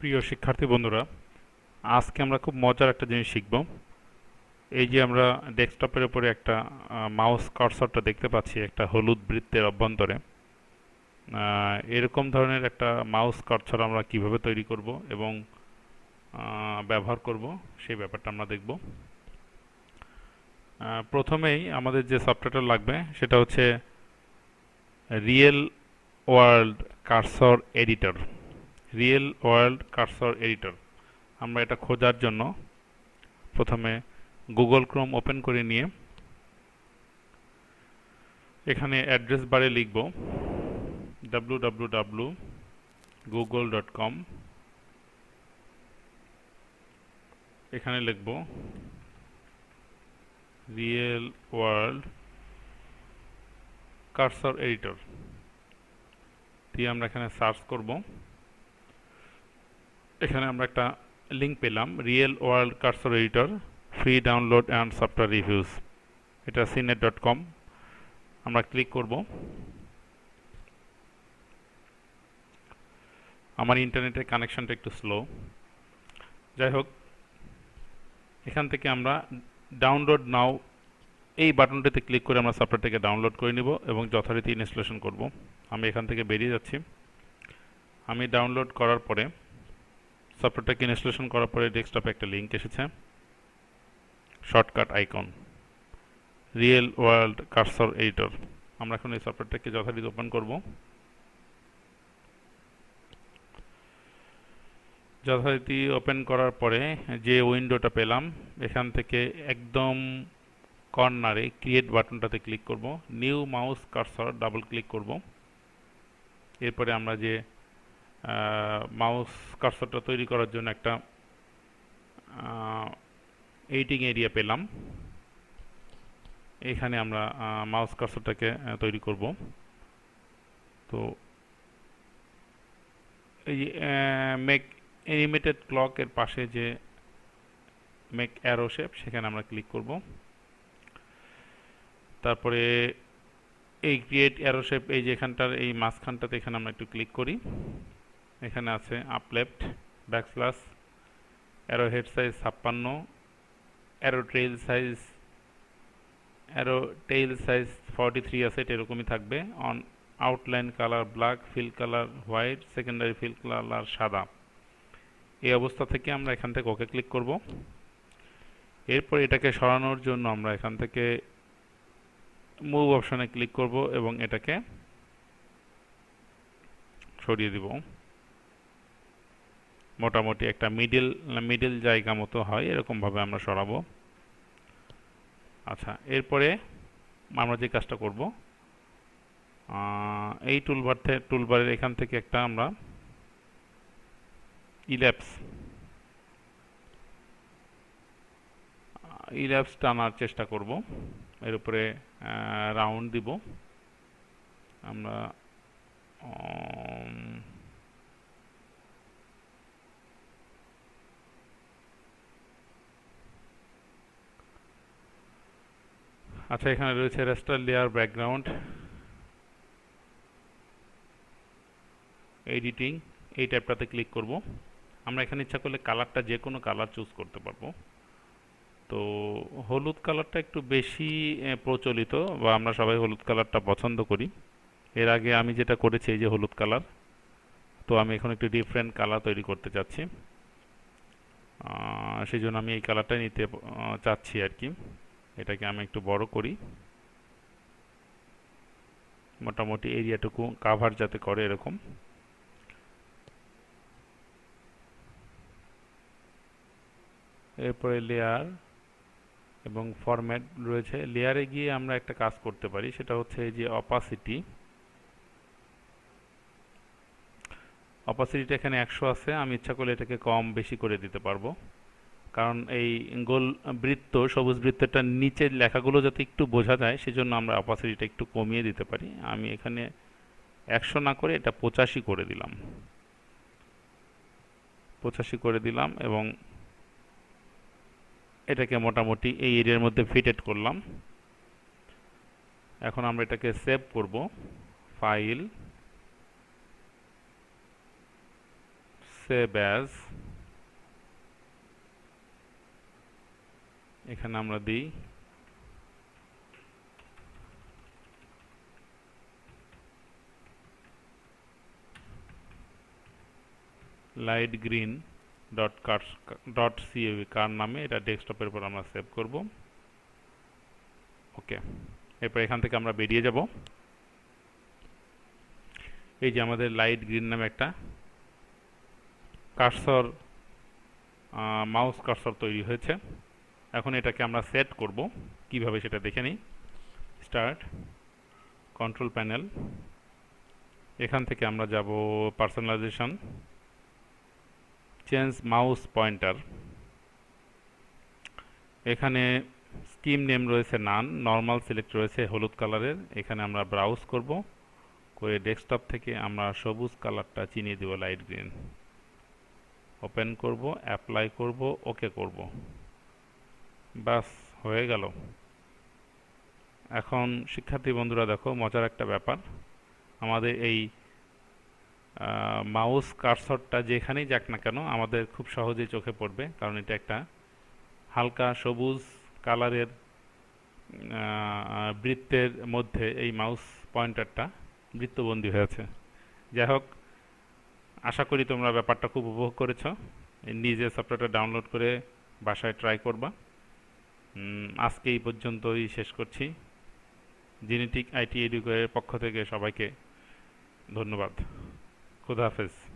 প্রিয় শিক্ষার্থী বন্ধুরা, আজকে আমরা খুব মজার একটা জিনিস শিখব। এই যে আমরা ডেস্কটপের উপরে একটা মাউস কার্সরটা দেখতে পাচ্ছি, একটা হলুদ বৃত্তের অভ্যন্তরে। এরকম ধরনের একটা মাউস কার্সর আমরা কীভাবে তৈরি করব এবং ব্যবহার করব, সেই ব্যাপারটা আমরা দেখব। প্রথমেই আমাদের যে সফটওয়্যারটা লাগবে, সেটা হচ্ছে real world cursor editor. Real world cursor editor. আমরা এটা খোঁজার জন্য প্রথমে গুগল ক্রোম ওপেন করে নিয়ে এখানে অ্যাড্রেস বারে লিখব www.google.com এখানে লিখব রিয়েল ওয়ার্ল্ড কার্সর এডিটর। দিয়ে আমরা এখানে সার্চ করব। এখানে আমরা একটা লিঙ্ক পেলাম real world cursor editor free download and software reviews এটা সিনেট ডট কম আমরা ক্লিক করব। আমার ইন্টারনেটের কানেকশনটা একটু স্লো যাই হোক, এখান থেকে আমরা ডাউনলোড নাও এই বাটনটিতে ক্লিক করে আমরা সফটওয়্যারটাকে ডাউনলোড করে নিব এবং যথারীতি ইনস্টলেশন করব। আমি এখান থেকে বেরিয়ে যাচ্ছি। আমি ডাউনলোড করার পরে সফটওয়্যারটাকে ইনস্টলেশন করার পরে ডেস্কটপে একটা লিঙ্ক এসেছে। Shortcut icon real world cursor editor আমরা এখন এই সফটওয়্যারটাকে যথারীতি ওপেন করব। যথারীতি ওপেন করার পরে যে উইন্ডোটা পেলাম, এখান থেকে একদম কর্নারে ক্রিয়েট বাটনটাতে ক্লিক করব। New mouse cursor double click করব। এরপরে আমরা যে মাউস কার্সরটা তৈরি করার জন্য একটা এইটিং এরিয়া পেলাম। এখানে আমরা মাউস কার্সরটাকে তৈরি করব। তো এই মেক এনিমেটেড ক্লকের পাশে যে মেক অ্যারো শেপ সেখানে আমরা ক্লিক করব। তারপরে এই ক্রিয়েট অ্যারো শেপ এই যে এখানটার, এই মাঝখানটাতে এখানে আমরা একটু ক্লিক করি। এখানে আছে up left backslash arrow head size ছাপ্পান্ন arrow trail size arrow tail size forty three আছে, এটা এরকমই থাকবে। On outline colour black fill colour white secondary fill colour সাদা। এই অবস্থা থেকে আমরা এখান থেকে ওকে ক্লিক করব। এরপর এটাকে সরানোর জন্য আমরা এখান থেকে মুভ অপশনে ক্লিক করব এবং এটাকে সরিয়ে দিব। মোটামুটি একটা মিডিল মিডিল জায়গা মতো হয়, এরকমভাবে আমরা সরাবো। আচ্ছা এরপরে আমরা যে কাজটা করব এই টুলবার টুলবারের এখান থেকে একটা আমরা ইল্যাপস ইল্যাপস টানার চেষ্টা করব। এর উপরে রাউন্ড দিব। আমরা আচ্ছা এখানে রয়েছে রেস্টার লেয়ার ব্যাকগ্রাউন্ড, এডিটিং, এই ট্যাবটাতে ক্লিক করব। আমরা এখানে ইচ্ছা করলে কালারটা যে কোনো কালার চুজ করতে পারব। তো হলুদ কালারটা একটু বেশি প্রচলিত বা আমরা সবাই হলুদ কালারটা পছন্দ করি। এর আগে আমি যেটা করেছি এই যে হলুদ কালার, তো আমি এখন একটু ডিফারেন্ট কালার তৈরি করতে চাচ্ছি। সেই জন্য আমি এই কালারটাই নিতে চাচ্ছি আর কি। এটাকে আমি একটু বড় করি। মোটামুটি এরিয়াটুকু কাভার যাতে করে এরকম। এরপরে লেয়ার এবং ফরম্যাট রয়েছে। লেয়ারে গিয়ে আমরা একটা কাজ করতে পারি, সেটা হচ্ছে যে অপাসিটি অপাসিটিটা এখানে একশো আছে, আমি ইচ্ছা করলে এটাকে কম বেশি করে দিতে পারব। কারণ এই গোল বৃত্ত, সবুজ বৃত্তটার নিচের লেখাগুলো যাতে একটু বোঝা যায়, সেজন্য আমরা অপাসিটিটা একটু কমিয়ে দিতে পারি। আমি এখানে একশো না করে এটা পঁচাশি করে দিলাম। পঁচাশি করে দিলাম এবং এটাকে মোটামুটি এই এরিয়ার মধ্যে ফিটেড করলাম। এখন আমরা এটাকে সেভ করব ফাইল সেভ অ্যাজ এখানে আমরা দিই। Light green dot car dot CAV car নামে? এটা ডেস্কটপের উপর আমরা সেভ করব। ওকে এরপর এখান থেকে আমরা বেরিয়ে যাব। এই যে আমাদের লাইট গ্রিন নামে একটা কার্সর মাউস কার্সর তৈরি হয়েছে। এখন এটাকে আমরা সেট করব। কীভাবে সেটা দেখে নিই। স্টার্ট কন্ট্রোল প্যানেল এখান থেকে আমরা যাব পার্সোনালাইজেশন চেঞ্জ মাউস পয়েন্টার এখানে স্কিম নেম রয়েছে নান নর্মাল সিলেক্ট রয়েছে হলুদ কালারের এখানে আমরা ব্রাউজ করব। করে ডেস্কটপ থেকে আমরা সবুজ কালারটা চিনিয়ে দেব লাইট গ্রিন ওপেন করব অ্যাপ্লাই করব ওকে করব। বাস হয়ে গেল। এখন শিক্ষার্থী বন্ধুরা দেখো, মজার একটা ব্যাপার। আমাদের এই মাউস কার্সরটা যেখানেই যাক না কেন, আমাদের খুব সহজেই চোখে পড়বে। কারণ এটা একটা হালকা সবুজ কালারের বৃত্তের মধ্যে এই মাউস পয়েন্টারটা বৃত্তবন্দী হয়েছে যাই হোক, আশা করি তোমরা ব্যাপারটা খুব উপভোগ করেছ। নিজে সফটওয়্যারটা ডাউনলোড করে বাসায় ট্রাই করবা। আজকে এই পর্যন্তই শেষ করছি। জেনেটিক আইটি এডুকের পক্ষ থেকে সবাইকে ধন্যবাদ। খুদা হাফেজ।